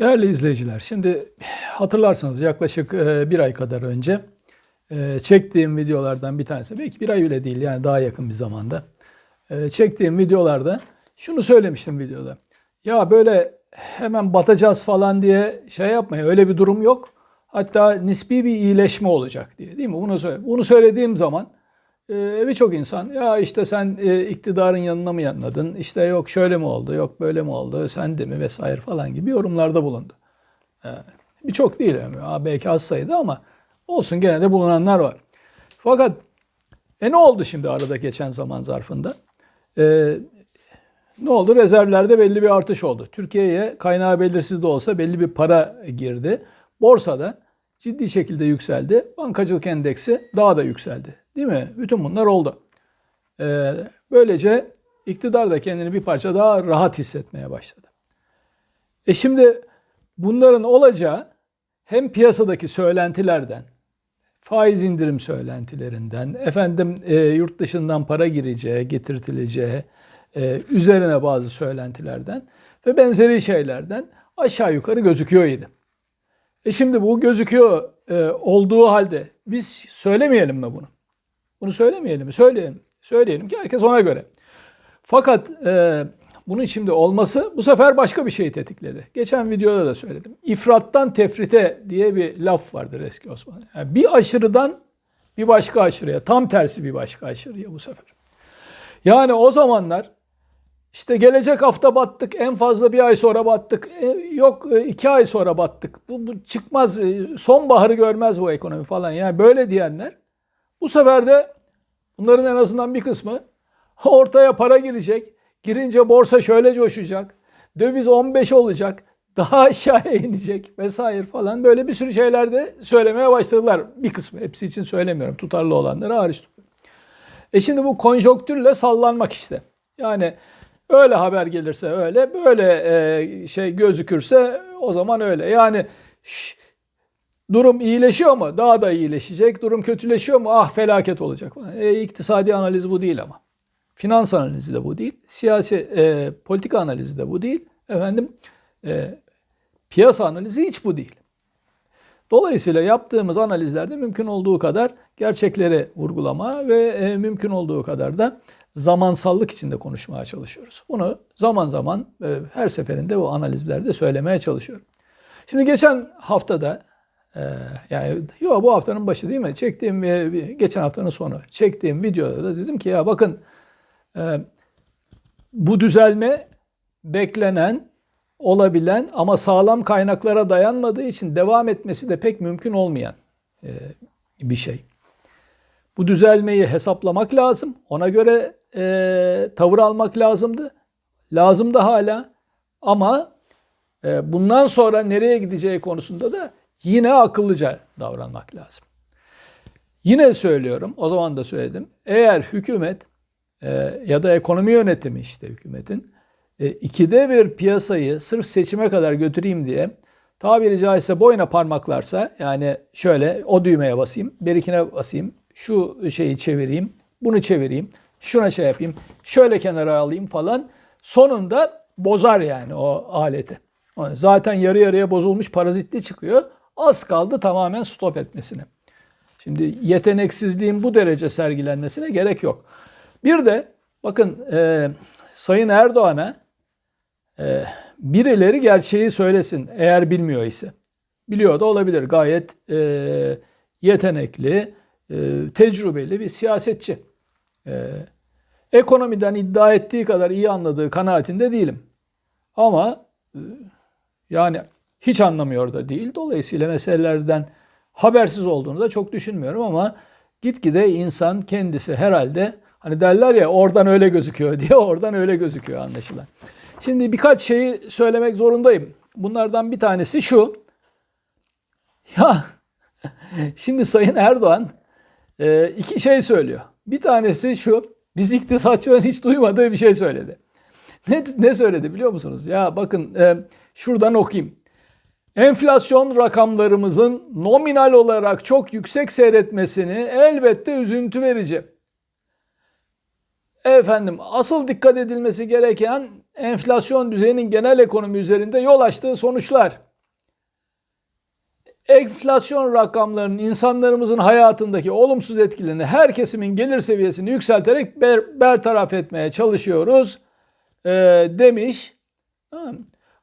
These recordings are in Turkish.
Değerli izleyiciler, şimdi hatırlarsınız yaklaşık e, bir ay kadar önce e, çektiğim videolardan bir tanesi, belki bir ay bile değil yani daha yakın bir zamanda e, çektiğim videolarda şunu söylemiştim videoda. Ya böyle hemen batacağız falan diye şey yapmayın öyle bir durum yok. Hatta nispi bir iyileşme olacak diye değil mi? Bunu, söyle, bunu söylediğim zaman e, birçok insan ya işte sen e, iktidarın yanına mı yanladın? İşte yok şöyle mi oldu, yok böyle mi oldu, sen de mi vesaire falan gibi yorumlarda bulundu. E, birçok değil yani, belki az sayıda ama olsun gene de bulunanlar var. Fakat e ne oldu şimdi arada geçen zaman zarfında? E, ne oldu? Rezervlerde belli bir artış oldu. Türkiye'ye kaynağı belirsiz de olsa belli bir para girdi. Borsada ciddi şekilde yükseldi. Bankacılık endeksi daha da yükseldi. Değil mi? Bütün bunlar oldu. Ee, böylece iktidar da kendini bir parça daha rahat hissetmeye başladı. E şimdi bunların olacağı hem piyasadaki söylentilerden, faiz indirim söylentilerinden, efendim e, yurt dışından para gireceği, getirtileceği, e, üzerine bazı söylentilerden ve benzeri şeylerden aşağı yukarı gözüküyor idi. E şimdi bu gözüküyor e, olduğu halde biz söylemeyelim mi bunu? Bunu söylemeyelim mi? Söyleyelim. Söyleyelim ki herkes ona göre. Fakat e, bunun şimdi olması bu sefer başka bir şeyi tetikledi. Geçen videoda da söyledim. İfrattan tefrite diye bir laf vardır eski Osmanlı. Yani bir aşırıdan bir başka aşırıya, tam tersi bir başka aşırıya bu sefer. Yani o zamanlar işte gelecek hafta battık, en fazla bir ay sonra battık, e, yok e, iki ay sonra battık. Bu, bu çıkmaz, e, sonbaharı görmez bu ekonomi falan. Yani böyle diyenler bu sefer de bunların en azından bir kısmı ortaya para girecek. Girince borsa şöyle coşacak. Döviz 15 olacak. Daha aşağıya inecek vesaire falan. Böyle bir sürü şeyler de söylemeye başladılar. Bir kısmı. Hepsi için söylemiyorum. Tutarlı olanları hariç. E şimdi bu konjonktürle sallanmak işte. Yani öyle haber gelirse öyle, böyle e, şey gözükürse o zaman öyle. Yani şş, Durum iyileşiyor mu? Daha da iyileşecek. Durum kötüleşiyor mu? Ah felaket olacak. E, iktisadi analiz bu değil ama. Finans analizi de bu değil. Siyasi e, politika analizi de bu değil. Efendim e, piyasa analizi hiç bu değil. Dolayısıyla yaptığımız analizlerde mümkün olduğu kadar gerçekleri vurgulama ve e, mümkün olduğu kadar da zamansallık içinde konuşmaya çalışıyoruz. Bunu zaman zaman e, her seferinde bu analizlerde söylemeye çalışıyorum. Şimdi geçen haftada ee, yani yok bu haftanın başı değil mi? Çektiğim geçen haftanın sonu çektiğim videoda da dedim ki ya bakın e, bu düzelme beklenen, olabilen ama sağlam kaynaklara dayanmadığı için devam etmesi de pek mümkün olmayan e, bir şey. Bu düzelmeyi hesaplamak lazım. Ona göre e, tavır almak lazımdı. Lazım da hala. Ama e, bundan sonra nereye gideceği konusunda da yine akıllıca davranmak lazım. Yine söylüyorum, o zaman da söyledim. Eğer hükümet e, ya da ekonomi yönetimi işte hükümetin e, ikide bir piyasayı sırf seçime kadar götüreyim diye tabiri caizse boyuna parmaklarsa yani şöyle o düğmeye basayım, berikine basayım, şu şeyi çevireyim, bunu çevireyim, şuna şey yapayım, şöyle kenara alayım falan sonunda bozar yani o aleti. Zaten yarı yarıya bozulmuş parazitli çıkıyor. Az kaldı tamamen stop etmesine. Şimdi yeteneksizliğin bu derece sergilenmesine gerek yok. Bir de bakın e, Sayın Erdoğan'a e, birileri gerçeği söylesin eğer bilmiyor ise. Biliyor da olabilir gayet e, yetenekli, e, tecrübeli bir siyasetçi. E, ekonomiden iddia ettiği kadar iyi anladığı kanaatinde değilim. Ama e, yani hiç anlamıyor da değil. Dolayısıyla meselelerden habersiz olduğunu da çok düşünmüyorum ama gitgide insan kendisi herhalde hani derler ya oradan öyle gözüküyor diye oradan öyle gözüküyor anlaşılan. Şimdi birkaç şeyi söylemek zorundayım. Bunlardan bir tanesi şu. Ya şimdi Sayın Erdoğan e, iki şey söylüyor. Bir tanesi şu. Biz iktisatçıların hiç duymadığı bir şey söyledi. Ne, ne söyledi biliyor musunuz? Ya bakın e, şuradan okuyayım. Enflasyon rakamlarımızın nominal olarak çok yüksek seyretmesini elbette üzüntü verici. Efendim asıl dikkat edilmesi gereken enflasyon düzeyinin genel ekonomi üzerinde yol açtığı sonuçlar. Enflasyon rakamlarının insanlarımızın hayatındaki olumsuz etkilerini her kesimin gelir seviyesini yükselterek ber, bertaraf etmeye çalışıyoruz e, demiş.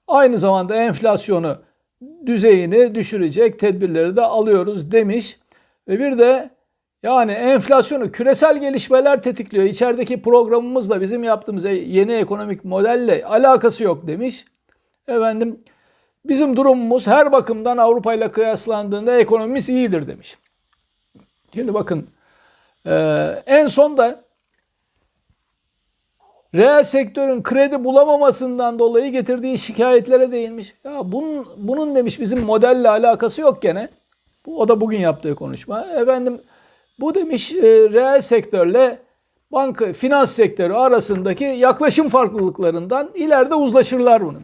Aynı zamanda enflasyonu düzeyini düşürecek tedbirleri de alıyoruz demiş. Ve bir de yani enflasyonu küresel gelişmeler tetikliyor. İçerideki programımızla bizim yaptığımız yeni ekonomik modelle alakası yok demiş. Efendim bizim durumumuz her bakımdan Avrupa ile kıyaslandığında ekonomimiz iyidir demiş. Şimdi bakın en son da reel sektörün kredi bulamamasından dolayı getirdiği şikayetlere değinmiş. Ya bunun, bunun demiş bizim modelle alakası yok gene. Bu, o da bugün yaptığı konuşma. Efendim bu demiş e, reel sektörle banka, finans sektörü arasındaki yaklaşım farklılıklarından ileride uzlaşırlar bunun.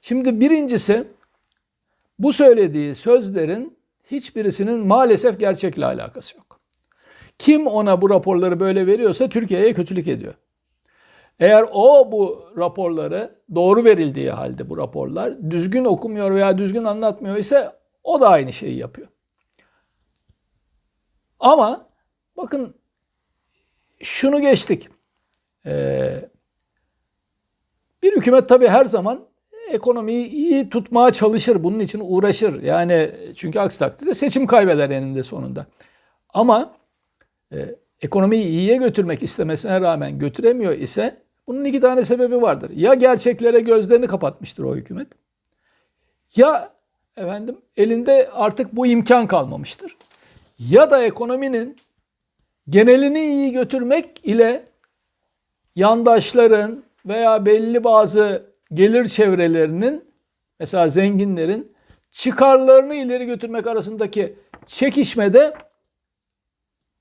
Şimdi birincisi bu söylediği sözlerin hiçbirisinin maalesef gerçekle alakası yok. Kim ona bu raporları böyle veriyorsa Türkiye'ye kötülük ediyor. Eğer o bu raporları doğru verildiği halde bu raporlar düzgün okumuyor veya düzgün anlatmıyor ise o da aynı şeyi yapıyor. Ama bakın şunu geçtik. Ee, bir hükümet tabii her zaman ekonomiyi iyi tutmaya çalışır. Bunun için uğraşır. Yani çünkü aksi takdirde seçim kaybeder eninde sonunda. Ama e, ekonomiyi iyiye götürmek istemesine rağmen götüremiyor ise bunun iki tane sebebi vardır. Ya gerçeklere gözlerini kapatmıştır o hükümet. Ya efendim elinde artık bu imkan kalmamıştır. Ya da ekonominin genelini iyi götürmek ile yandaşların veya belli bazı gelir çevrelerinin mesela zenginlerin çıkarlarını ileri götürmek arasındaki çekişmede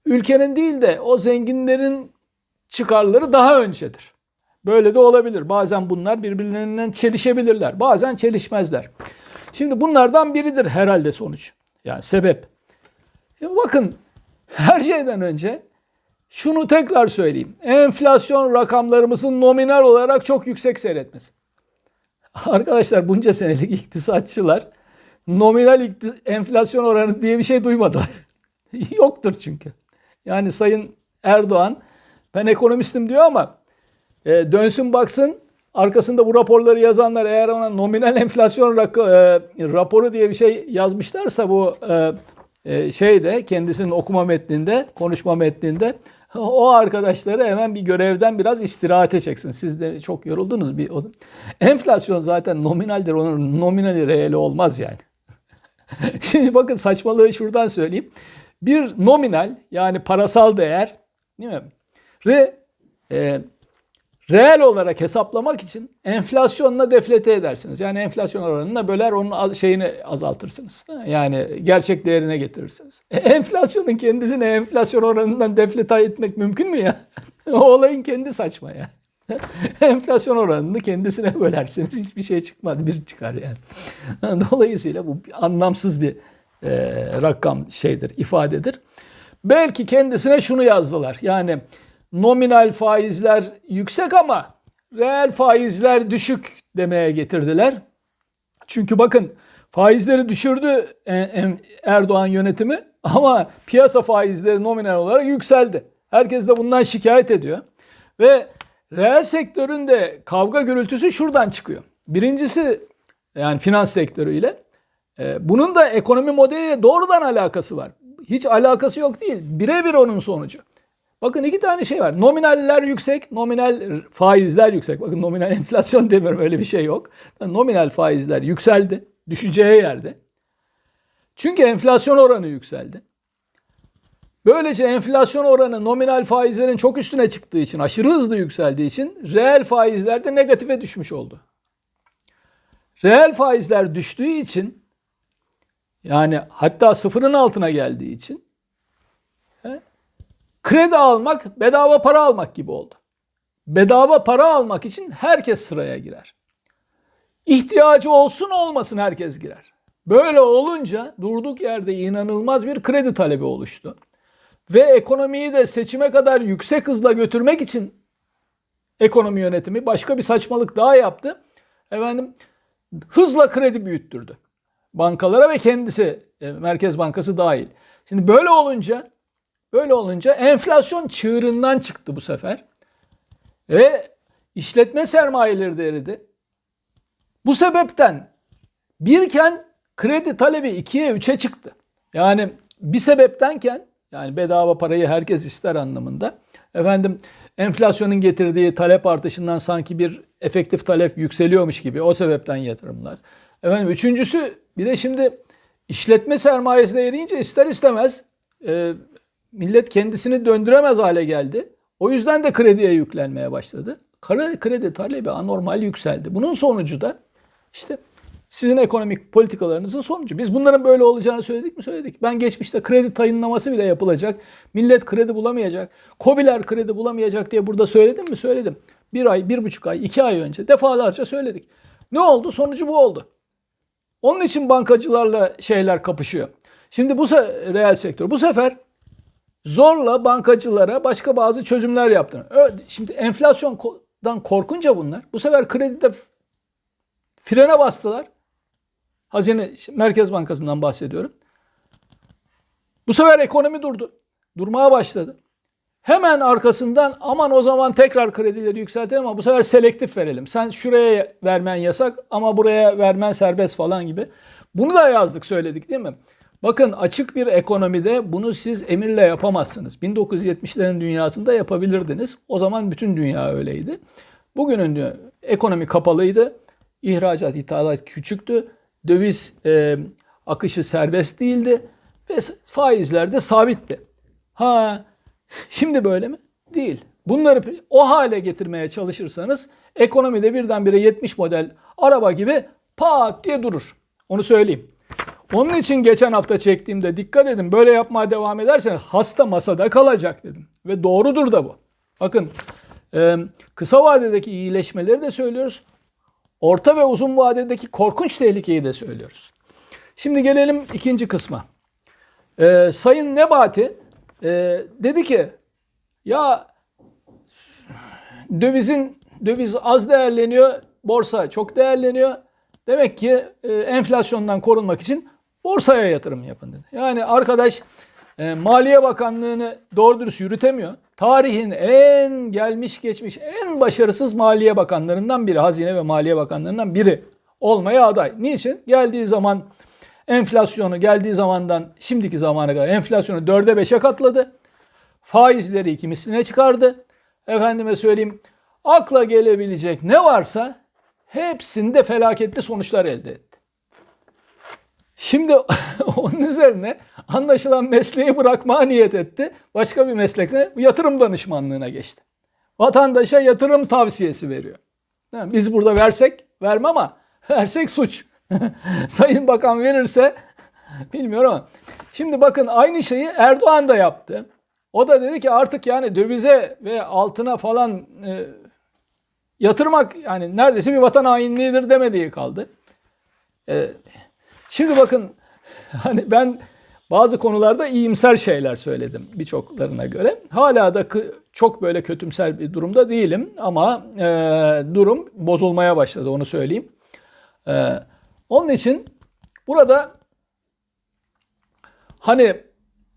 ülkenin değil de o zenginlerin çıkarları daha öncedir. Böyle de olabilir. Bazen bunlar birbirlerinden çelişebilirler. Bazen çelişmezler. Şimdi bunlardan biridir herhalde sonuç. Yani sebep. Şimdi bakın her şeyden önce şunu tekrar söyleyeyim. Enflasyon rakamlarımızın nominal olarak çok yüksek seyretmesi. Arkadaşlar bunca senelik iktisatçılar nominal enflasyon oranı diye bir şey duymadılar. Yoktur çünkü. Yani Sayın Erdoğan ben ekonomistim diyor ama e, dönsün baksın arkasında bu raporları yazanlar eğer ona nominal enflasyon rak- e, raporu diye bir şey yazmışlarsa bu e, e, şeyde kendisinin okuma metninde, konuşma metninde o arkadaşları hemen bir görevden biraz istirahate çeksin. Siz de çok yoruldunuz bir. Enflasyon zaten nominaldir. Onun nominali reeli olmaz yani. Şimdi bakın saçmalığı şuradan söyleyeyim. Bir nominal yani parasal değer değil mi? Re, e, reel olarak hesaplamak için enflasyonla deflete edersiniz. Yani enflasyon oranına böler onun şeyini azaltırsınız. Yani gerçek değerine getirirsiniz. E, enflasyonun kendisine enflasyon oranından deflete etmek mümkün mü ya? o olayın kendi saçma ya. enflasyon oranını kendisine bölersiniz. Hiçbir şey çıkmaz. Bir çıkar yani. Dolayısıyla bu anlamsız bir e, rakam şeydir, ifadedir. Belki kendisine şunu yazdılar. Yani nominal faizler yüksek ama reel faizler düşük demeye getirdiler. Çünkü bakın faizleri düşürdü Erdoğan yönetimi ama piyasa faizleri nominal olarak yükseldi. Herkes de bundan şikayet ediyor. Ve reel sektörün de kavga gürültüsü şuradan çıkıyor. Birincisi yani finans sektörüyle. E, bunun da ekonomi modeliyle doğrudan alakası var. Hiç alakası yok değil. Birebir onun sonucu. Bakın iki tane şey var. Nominaller yüksek, nominal faizler yüksek. Bakın nominal enflasyon demiyorum öyle bir şey yok. Nominal faizler yükseldi. Düşeceği yerde. Çünkü enflasyon oranı yükseldi. Böylece enflasyon oranı nominal faizlerin çok üstüne çıktığı için, aşırı hızlı yükseldiği için reel faizler de negatife düşmüş oldu. Reel faizler düştüğü için yani hatta sıfırın altına geldiği için Kredi almak bedava para almak gibi oldu. Bedava para almak için herkes sıraya girer. İhtiyacı olsun olmasın herkes girer. Böyle olunca durduk yerde inanılmaz bir kredi talebi oluştu. Ve ekonomiyi de seçime kadar yüksek hızla götürmek için ekonomi yönetimi başka bir saçmalık daha yaptı. Efendim hızla kredi büyüttürdü. Bankalara ve kendisi e, Merkez Bankası dahil. Şimdi böyle olunca böyle olunca enflasyon çığırından çıktı bu sefer. Ve işletme sermayeleri de eridi. Bu sebepten birken kredi talebi 2'ye 3'e çıktı. Yani bir sebeptenken yani bedava parayı herkes ister anlamında. Efendim enflasyonun getirdiği talep artışından sanki bir efektif talep yükseliyormuş gibi o sebepten yatırımlar. Efendim üçüncüsü bir de şimdi işletme sermayesi de eriyince ister istemez e, millet kendisini döndüremez hale geldi. O yüzden de krediye yüklenmeye başladı. Kara kredi talebi anormal yükseldi. Bunun sonucu da işte sizin ekonomik politikalarınızın sonucu. Biz bunların böyle olacağını söyledik mi? Söyledik. Ben geçmişte kredi tayinlaması bile yapılacak. Millet kredi bulamayacak. Kobiler kredi bulamayacak diye burada söyledim mi? Söyledim. Bir ay, bir buçuk ay, iki ay önce defalarca söyledik. Ne oldu? Sonucu bu oldu. Onun için bankacılarla şeyler kapışıyor. Şimdi bu se- reel sektör bu sefer zorla bankacılara başka bazı çözümler yaptı. Şimdi enflasyondan korkunca bunlar bu sefer kredide frene bastılar. Hazine Merkez Bankası'ndan bahsediyorum. Bu sefer ekonomi durdu. Durmaya başladı. Hemen arkasından aman o zaman tekrar kredileri yükseltelim ama bu sefer selektif verelim. Sen şuraya vermen yasak ama buraya vermen serbest falan gibi. Bunu da yazdık söyledik değil mi? Bakın açık bir ekonomide bunu siz emirle yapamazsınız. 1970'lerin dünyasında yapabilirdiniz. O zaman bütün dünya öyleydi. Bugünün ekonomi kapalıydı. İhracat, ithalat küçüktü. Döviz e, akışı serbest değildi. Ve faizler de sabitti. Ha Şimdi böyle mi? Değil. Bunları o hale getirmeye çalışırsanız ekonomide birdenbire 70 model araba gibi pat diye durur. Onu söyleyeyim. Onun için geçen hafta çektiğimde dikkat edin böyle yapmaya devam ederseniz hasta masada kalacak dedim. Ve doğrudur da bu. Bakın e, kısa vadedeki iyileşmeleri de söylüyoruz. Orta ve uzun vadedeki korkunç tehlikeyi de söylüyoruz. Şimdi gelelim ikinci kısma. E, Sayın Nebati e, dedi ki ya dövizin döviz az değerleniyor, borsa çok değerleniyor. Demek ki e, enflasyondan korunmak için borsaya yatırım yapın dedi. Yani arkadaş e, Maliye Bakanlığı'nı doğru dürüst yürütemiyor. Tarihin en gelmiş geçmiş en başarısız Maliye Bakanlarından biri, Hazine ve Maliye Bakanlarından biri olmaya aday. Niçin? Geldiği zaman enflasyonu geldiği zamandan şimdiki zamana kadar enflasyonu 4'e 5'e katladı. Faizleri iki misline çıkardı. Efendime söyleyeyim akla gelebilecek ne varsa hepsinde felaketli sonuçlar elde etti. Şimdi onun üzerine anlaşılan mesleği bırakmaya niyet etti. Başka bir meslekse yatırım danışmanlığına geçti. Vatandaşa yatırım tavsiyesi veriyor. Biz burada versek vermem ama versek suç. Sayın Bakan verirse bilmiyorum ama. Şimdi bakın aynı şeyi Erdoğan da yaptı. O da dedi ki artık yani dövize ve altına falan e, yatırmak yani neredeyse bir vatan hainliğidir demediği kaldı. E, şimdi bakın hani ben bazı konularda iyimser şeyler söyledim birçoklarına göre. Hala da çok böyle kötümser bir durumda değilim ama e, durum bozulmaya başladı onu söyleyeyim. E, onun için burada hani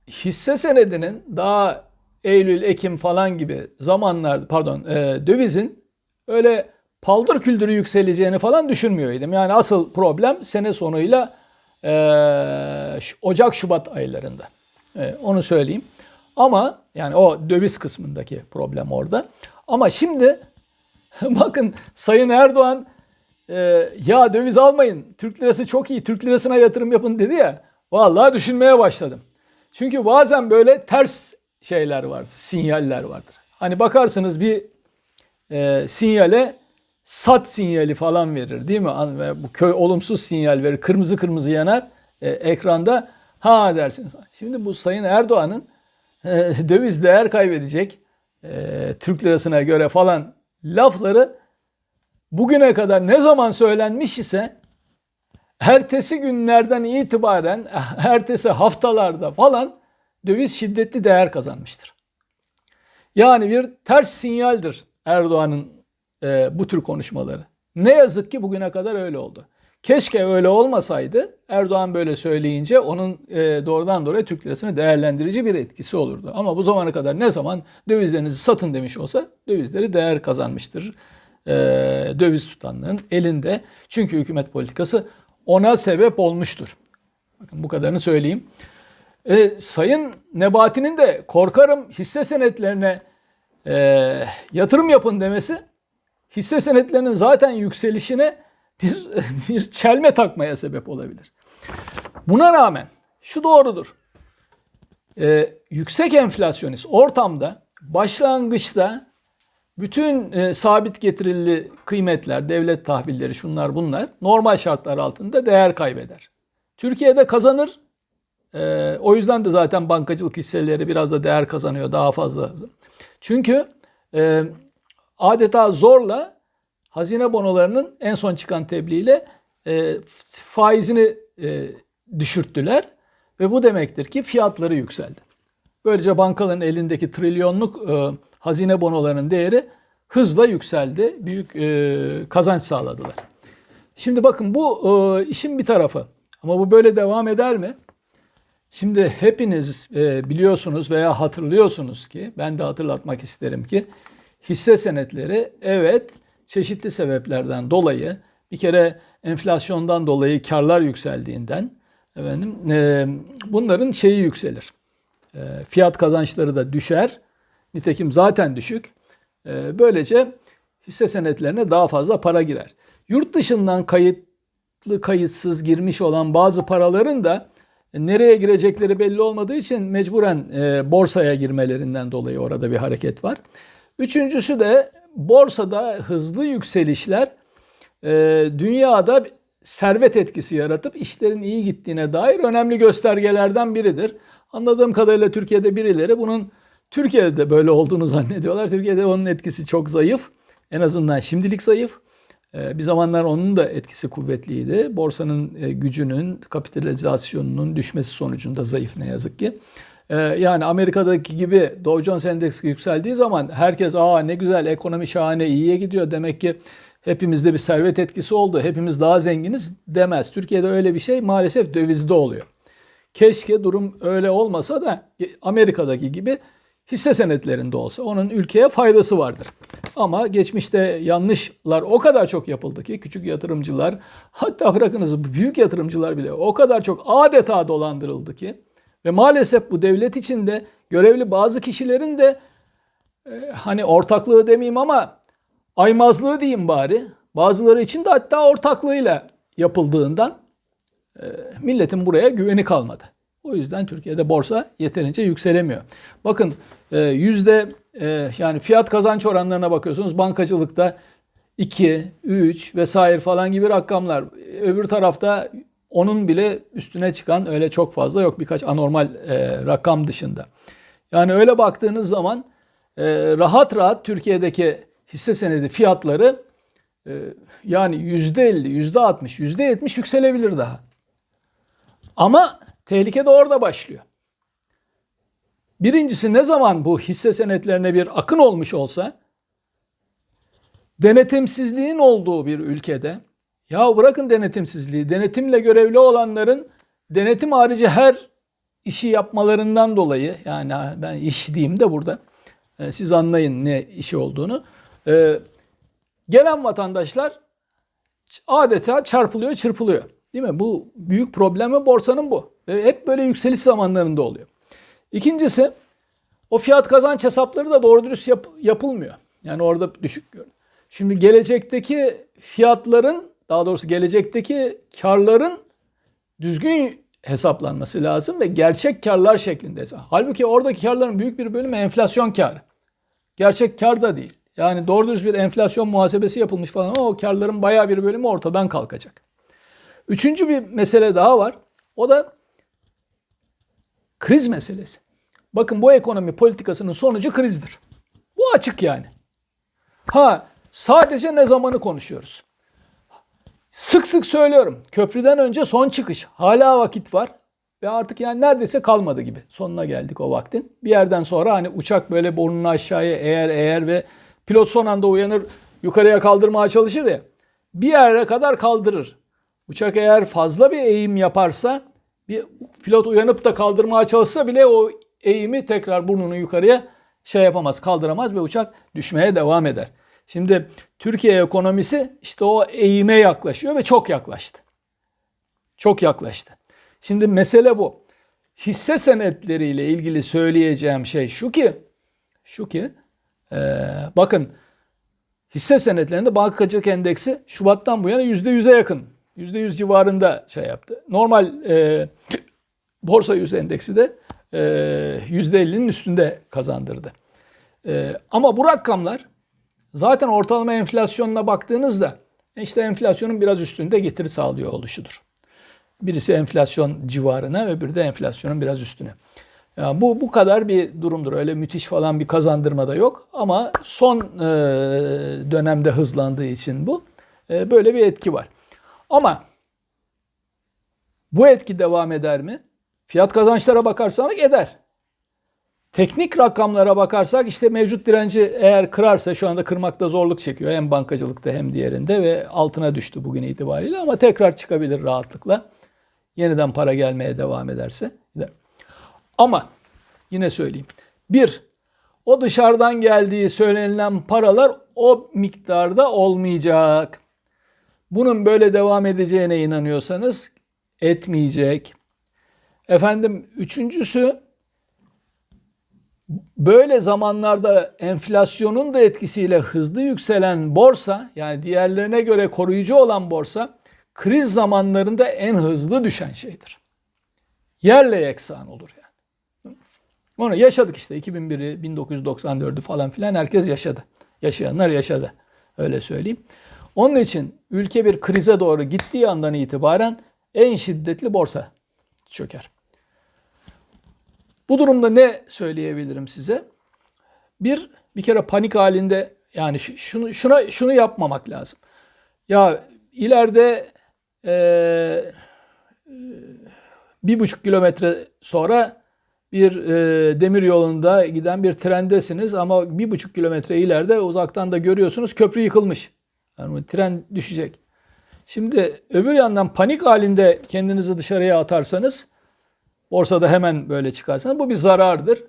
hisse senedinin daha Eylül, Ekim falan gibi zamanlarda pardon e, dövizin öyle paldır küldürü yükseleceğini falan düşünmüyordum. Yani asıl problem sene sonuyla e, Ş- Ocak, Şubat aylarında. E, onu söyleyeyim. Ama yani o döviz kısmındaki problem orada. Ama şimdi bakın Sayın Erdoğan e, ya döviz almayın. Türk lirası çok iyi. Türk lirasına yatırım yapın dedi ya. Vallahi düşünmeye başladım. Çünkü bazen böyle ters şeyler vardır, sinyaller vardır. Hani bakarsınız bir e, sinyale sat sinyali falan verir değil mi? Bu köy olumsuz sinyal verir. Kırmızı kırmızı yanar e, ekranda. Ha dersiniz. Şimdi bu Sayın Erdoğan'ın e, döviz değer kaybedecek e, Türk lirasına göre falan lafları bugüne kadar ne zaman söylenmiş ise ertesi günlerden itibaren ertesi haftalarda falan döviz şiddetli değer kazanmıştır. Yani bir ters sinyaldir Erdoğan'ın e, bu tür konuşmaları. Ne yazık ki bugüne kadar öyle oldu. Keşke öyle olmasaydı Erdoğan böyle söyleyince onun e, doğrudan doğruya Türk lirasını değerlendirici bir etkisi olurdu. Ama bu zamana kadar ne zaman dövizlerinizi satın demiş olsa dövizleri değer kazanmıştır. E, döviz tutanların elinde. Çünkü hükümet politikası ona sebep olmuştur. Bakın bu kadarını söyleyeyim. E, Sayın Nebati'nin de korkarım hisse senetlerine e, yatırım yapın demesi hisse senetlerinin zaten yükselişine bir, bir çelme takmaya sebep olabilir. Buna rağmen şu doğrudur. E, yüksek enflasyonist ortamda başlangıçta bütün e, sabit getirili kıymetler, devlet tahvilleri şunlar bunlar normal şartlar altında değer kaybeder. Türkiye'de kazanır. E, o yüzden de zaten bankacılık hisseleri biraz da değer kazanıyor daha fazla. Çünkü e, adeta zorla hazine bonolarının en son çıkan tebliğiyle e, faizini e, düşürttüler ve bu demektir ki fiyatları yükseldi. Böylece bankaların elindeki trilyonluk e, hazine bonolarının değeri hızla yükseldi. Büyük e, kazanç sağladılar. Şimdi bakın bu e, işin bir tarafı. Ama bu böyle devam eder mi? Şimdi hepiniz e, biliyorsunuz veya hatırlıyorsunuz ki ben de hatırlatmak isterim ki hisse senetleri evet çeşitli sebeplerden dolayı bir kere enflasyondan dolayı karlar yükseldiğinden efendim e, bunların şeyi yükselir. E, fiyat kazançları da düşer. Nitekim zaten düşük. E, böylece hisse senetlerine daha fazla para girer. Yurt dışından kayıtlı kayıtsız girmiş olan bazı paraların da nereye girecekleri belli olmadığı için mecburen e, borsaya girmelerinden dolayı orada bir hareket var. Üçüncüsü de borsada hızlı yükselişler e, dünyada servet etkisi yaratıp işlerin iyi gittiğine dair önemli göstergelerden biridir. Anladığım kadarıyla Türkiye'de birileri bunun Türkiye'de de böyle olduğunu zannediyorlar. Türkiye'de onun etkisi çok zayıf. En azından şimdilik zayıf. Bir zamanlar onun da etkisi kuvvetliydi. Borsanın gücünün, kapitalizasyonunun düşmesi sonucunda zayıf ne yazık ki. Yani Amerika'daki gibi Dow Jones Endeksi yükseldiği zaman herkes aa ne güzel ekonomi şahane iyiye gidiyor demek ki hepimizde bir servet etkisi oldu. Hepimiz daha zenginiz demez. Türkiye'de öyle bir şey maalesef dövizde oluyor. Keşke durum öyle olmasa da Amerika'daki gibi hisse senetlerinde olsa onun ülkeye faydası vardır. Ama geçmişte yanlışlar o kadar çok yapıldı ki küçük yatırımcılar hatta bırakınız büyük yatırımcılar bile o kadar çok adeta dolandırıldı ki ve maalesef bu devlet içinde görevli bazı kişilerin de e, hani ortaklığı demeyeyim ama aymazlığı diyeyim bari. Bazıları için de hatta ortaklığıyla yapıldığından e, milletin buraya güveni kalmadı. O yüzden Türkiye'de borsa yeterince yükselemiyor. Bakın e, yüzde yani fiyat kazanç oranlarına bakıyorsunuz bankacılıkta 2, 3 vesaire falan gibi rakamlar. Öbür tarafta onun bile üstüne çıkan öyle çok fazla yok birkaç anormal e, rakam dışında. Yani öyle baktığınız zaman e, rahat rahat Türkiye'deki hisse senedi fiyatları e, yani yüzde 50, yüzde 60, yüzde 70 yükselebilir daha. Ama tehlike de orada başlıyor. Birincisi ne zaman bu hisse senetlerine bir akın olmuş olsa denetimsizliğin olduğu bir ülkede ya bırakın denetimsizliği, denetimle görevli olanların denetim harici her işi yapmalarından dolayı yani ben iş diyeyim de burada e, siz anlayın ne işi olduğunu. E, gelen vatandaşlar adeta çarpılıyor, çırpılıyor. Değil mi? Bu büyük problemi borsanın bu. Hep böyle yükseliş zamanlarında oluyor. İkincisi o fiyat kazanç hesapları da doğru dürüst yap, yapılmıyor. Yani orada düşük görünüyor. Şimdi gelecekteki fiyatların daha doğrusu gelecekteki karların düzgün hesaplanması lazım ve gerçek karlar şeklinde. Halbuki oradaki karların büyük bir bölümü enflasyon karı. Gerçek kar da değil. Yani doğru dürüst bir enflasyon muhasebesi yapılmış falan ama o karların bayağı bir bölümü ortadan kalkacak. Üçüncü bir mesele daha var. O da kriz meselesi. Bakın bu ekonomi politikasının sonucu krizdir. Bu açık yani. Ha sadece ne zamanı konuşuyoruz. Sık sık söylüyorum. Köprüden önce son çıkış. Hala vakit var. Ve artık yani neredeyse kalmadı gibi. Sonuna geldik o vaktin. Bir yerden sonra hani uçak böyle burnunu aşağıya eğer eğer ve Pilot son anda uyanır yukarıya kaldırmaya çalışır ya. Bir yere kadar kaldırır. Uçak eğer fazla bir eğim yaparsa bir pilot uyanıp da kaldırmaya çalışsa bile o eğimi tekrar burnunu yukarıya şey yapamaz, kaldıramaz ve uçak düşmeye devam eder. Şimdi Türkiye ekonomisi işte o eğime yaklaşıyor ve çok yaklaştı. Çok yaklaştı. Şimdi mesele bu. Hisse senetleriyle ilgili söyleyeceğim şey şu ki, şu ki, e, bakın hisse senetlerinde bankacılık endeksi Şubat'tan bu yana %100'e yakın. %100 civarında şey yaptı. Normal e, borsa yüz endeksi de e, %50'nin üstünde kazandırdı. E, ama bu rakamlar zaten ortalama enflasyonuna baktığınızda işte enflasyonun biraz üstünde getiri sağlıyor oluşudur. Birisi enflasyon civarına, öbürü de enflasyonun biraz üstüne. Yani bu bu kadar bir durumdur. Öyle müthiş falan bir kazandırma da yok. Ama son e, dönemde hızlandığı için bu e, böyle bir etki var. Ama bu etki devam eder mi? Fiyat kazançlara bakarsak eder. Teknik rakamlara bakarsak işte mevcut direnci eğer kırarsa şu anda kırmakta zorluk çekiyor. Hem bankacılıkta hem diğerinde ve altına düştü bugün itibariyle ama tekrar çıkabilir rahatlıkla. Yeniden para gelmeye devam ederse. Ama yine söyleyeyim. Bir, o dışarıdan geldiği söylenilen paralar o miktarda olmayacak. Bunun böyle devam edeceğine inanıyorsanız etmeyecek. Efendim üçüncüsü böyle zamanlarda enflasyonun da etkisiyle hızlı yükselen borsa yani diğerlerine göre koruyucu olan borsa kriz zamanlarında en hızlı düşen şeydir. Yerle yeksan olur yani. Onu yaşadık işte 2001'i, 1994'ü falan filan herkes yaşadı. Yaşayanlar yaşadı. Öyle söyleyeyim. Onun için ülke bir krize doğru gittiği andan itibaren en şiddetli borsa çöker. Bu durumda ne söyleyebilirim size? Bir, bir kere panik halinde yani şunu şuna şunu yapmamak lazım. Ya ileride e, bir buçuk kilometre sonra bir e, demir yolunda giden bir trendesiniz ama bir buçuk kilometre ileride uzaktan da görüyorsunuz köprü yıkılmış. Yani tren düşecek. Şimdi öbür yandan panik halinde kendinizi dışarıya atarsanız borsada hemen böyle çıkarsanız bu bir zarardır.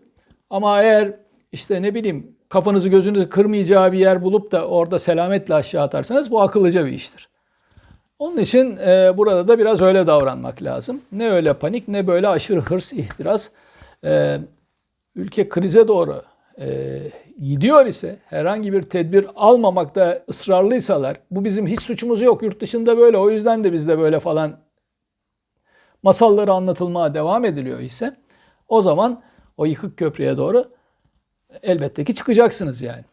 Ama eğer işte ne bileyim kafanızı gözünüzü kırmayacağı bir yer bulup da orada selametle aşağı atarsanız bu akıllıca bir iştir. Onun için e, burada da biraz öyle davranmak lazım. Ne öyle panik ne böyle aşırı hırs, ihtiras. E, ülke krize doğru e, gidiyor ise herhangi bir tedbir almamakta ısrarlıysalar bu bizim hiç suçumuz yok yurt dışında böyle o yüzden de bizde böyle falan masalları anlatılmaya devam ediliyor ise o zaman o yıkık köprüye doğru elbette ki çıkacaksınız yani.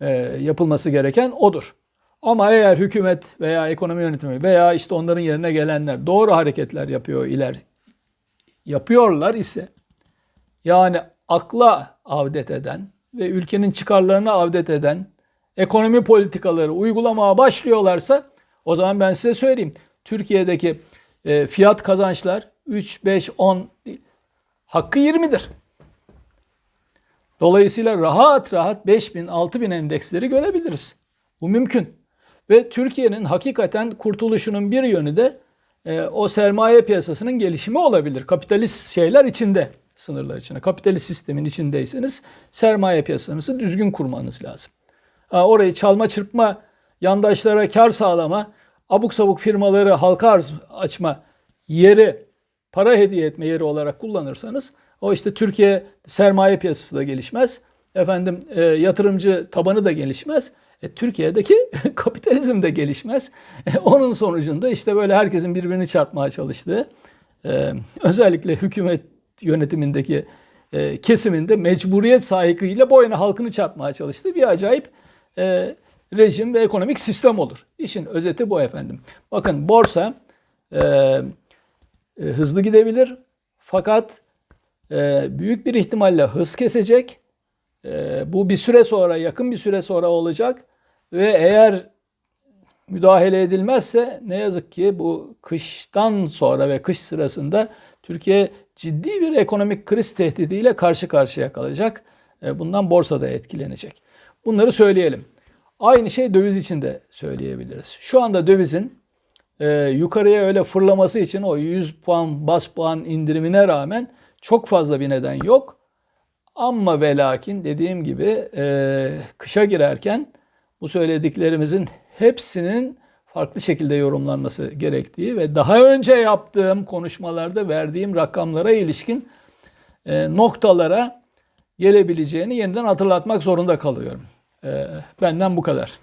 E, yapılması gereken odur. Ama eğer hükümet veya ekonomi yönetimi veya işte onların yerine gelenler doğru hareketler yapıyor iler yapıyorlar ise yani akla avdet eden ve ülkenin çıkarlarına avdet eden ekonomi politikaları uygulamaya başlıyorlarsa o zaman ben size söyleyeyim. Türkiye'deki e, fiyat kazançlar 3, 5, 10 hakkı 20'dir. Dolayısıyla rahat rahat 5000, 6000 endeksleri görebiliriz. Bu mümkün. Ve Türkiye'nin hakikaten kurtuluşunun bir yönü de e, o sermaye piyasasının gelişimi olabilir. Kapitalist şeyler içinde, sınırlar içinde. Kapitalist sistemin içindeyseniz sermaye piyasanızı düzgün kurmanız lazım. Ha, orayı çalma çırpma, yandaşlara kar sağlama, abuk sabuk firmaları halka arz açma yeri, para hediye etme yeri olarak kullanırsanız o işte Türkiye sermaye piyasası da gelişmez. Efendim e, yatırımcı tabanı da gelişmez. E, Türkiye'deki kapitalizm de gelişmez. E, onun sonucunda işte böyle herkesin birbirini çarpmaya çalıştığı, e, özellikle hükümet yönetimindeki e, kesiminde mecburiyet sahikiyle boyuna halkını çarpmaya çalıştığı bir acayip e, rejim ve ekonomik sistem olur. İşin özeti bu efendim. Bakın borsa e, e, hızlı gidebilir fakat e, büyük bir ihtimalle hız kesecek. E, bu bir süre sonra, yakın bir süre sonra olacak ve eğer müdahale edilmezse ne yazık ki bu kıştan sonra ve kış sırasında Türkiye ciddi bir ekonomik kriz tehdidiyle karşı karşıya kalacak. E, bundan borsa da etkilenecek. Bunları söyleyelim. Aynı şey döviz için de söyleyebiliriz. Şu anda dövizin e, yukarıya öyle fırlaması için o 100 puan bas puan indirimine rağmen çok fazla bir neden yok. Ama ve lakin dediğim gibi e, kışa girerken bu söylediklerimizin hepsinin farklı şekilde yorumlanması gerektiği ve daha önce yaptığım konuşmalarda verdiğim rakamlara ilişkin e, noktalara gelebileceğini yeniden hatırlatmak zorunda kalıyorum. E, benden bu kadar.